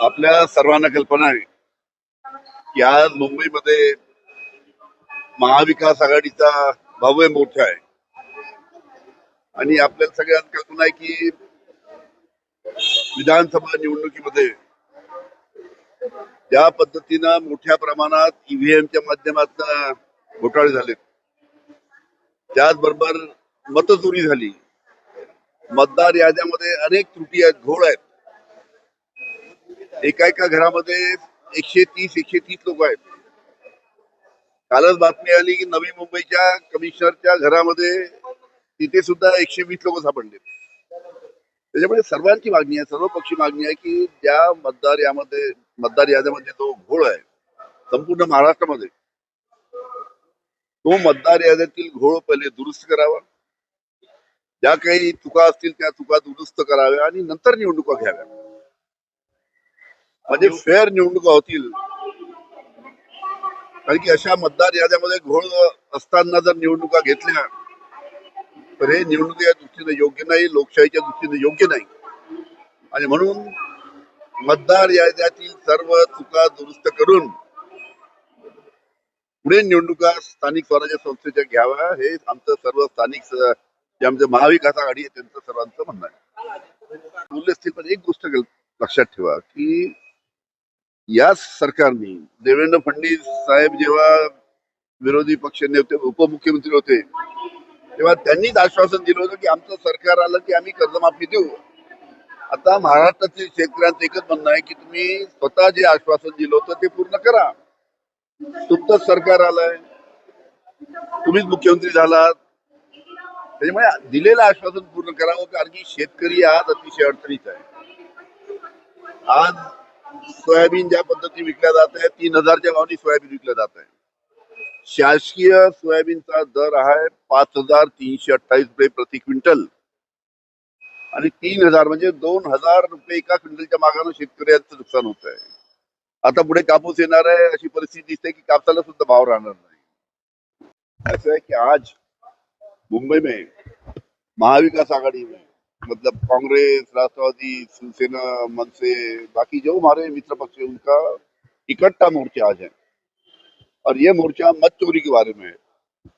आपल्या सर्वांना कल्पना आहे की आज मुंबईमध्ये महाविकास आघाडीचा भव्य मोठा आहे. आणि आपल्याला सगळ्यांना कल्पना आहे की विधानसभा निवडणुकीमध्ये ज्या पद्धतीनं मोठ्या प्रमाणात ईव्हीएमच्या माध्यमातून घोटाळे झाले त्याचबरोबर मतचोरी झाली. मतदार याद्यामध्ये अनेक त्रुटी आहेत घोळ आहेत. एका एका घरामध्ये एकशे तीस एकशे तीस लोक आहेत. कालच बातमी आली की नवी मुंबईच्या कमिशनरच्या घरामध्ये तिथे सुद्धा एकशे वीस लोक सापडले. त्याच्यामुळे सर्वांची मागणी आहे सर्व पक्षी मागणी आहे की ज्या मतदार यामध्ये मतदार याद्यामध्ये जो घोळ आहे संपूर्ण महाराष्ट्रामध्ये तो मतदार याद्यातील घोळ पहिले दुरुस्त करावा. ज्या काही चुका असतील त्या चुका दुरुस्त कराव्या आणि नंतर निवडणुका घ्याव्या. म्हणजे फेअर निवडणुका होतील. कारण की अशा मतदार याद्यामध्ये घोळ असताना जर निवडणुका घेतल्या तर हे निवडणुकीच्या दृष्टीने योग्य नाही लोकशाहीच्या दृष्टीने योग्य नाही. आणि म्हणून मतदार याद्यातील सर्व चुका दुरुस्त करून पुढे निवडणुका स्थानिक स्वराज्य संस्थेच्या घ्याव्या हे आमचं सर्व स्थानिक जे आमचे महाविकास आघाडी आहे त्यांचं सर्वांचं म्हणणं आहे. पण एक गोष्ट लक्षात ठेवा की या सरकारने देवेंद्र फडणवीस साहेब जेव्हा विरोधी पक्ष नेते उपमुख्यमंत्री होते तेव्हा त्यांनीच आश्वासन दिलं होतं की आमचं सरकार आलं की आम्ही कर्जमाफी देऊ. आता महाराष्ट्रातील शेतकऱ्यांचं एकच म्हणणं आहे की तुम्ही स्वतः जे आश्वासन दिलं होतं ते पूर्ण करा. तुमचं सरकार आलंय. तुम्हीच मुख्यमंत्री झालात. त्याच्यामुळे दिलेलं आश्वासन पूर्ण करावं कारण की शेतकरी आज अतिशय अडचणीत आहे. आज सोयाबीन ज्या पद्धतीने विकल्या जात आहे तीन हजारच्या भावनी सोयाबीन विकल्या जात आहे. शासकीय सोयाबीनचा दर आहे पाच हजार तीनशे अठ्ठावीस रुपये प्रति क्विंटल. आणि तीन हजार म्हणजे दोन हजार रुपये एका क्विंटलच्या मागानं शेतकऱ्यांचं नुकसान होत आहे. आता पुढे कापूस येणार आहे अशी परिस्थिती दिसते की कापसाला सुद्धा भाव राहणार नाही. असं आहे की आज मुंबई में महाविकास आघाड़ी में मतलब कांग्रेस, राष्ट्रवादी, शिवसेना मन से बाकी जो हमारे मित्र पक्ष है, उनका इकट्ठा मोर्चा आज है। और ये मोर्चा मत चोरी के बारे में है।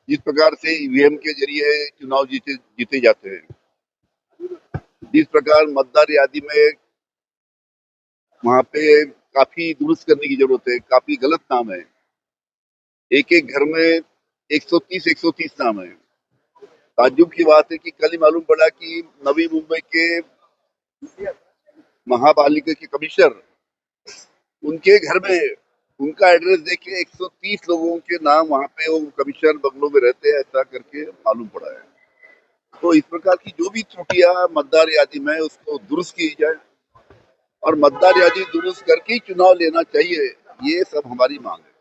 जिस प्रकार से ईवीएम के ज़रिए चुनाव जीते जीते जाते हैं। जिस प्रकार मतदार यादी में वहाँ पे काफ़ी दुरुस्त करने की ज़रूरत है, काफ़ी गलत नाम है। एक एक घर में 130 130 नाम है। ताज्जुब की बात है कि कल ही मालूम पड़ा कि नवी मुंबई के महापालिका के कमिश्नर, उनके घर में उनका एड्रेस देखिए 130 लोगों के नाम वहाँ पे वो कमिश्नर बंगलों में रहते हैं, ऐसा करके मालूम पड़ा है। तो इस प्रकार की जो भी त्रुटियाँ मतदार यादि में उसको दुरुस्त की जाए और मतदार यादी दुरुस्त करके चुनाव लेना चाहिए, ये सब हमारी मांग है।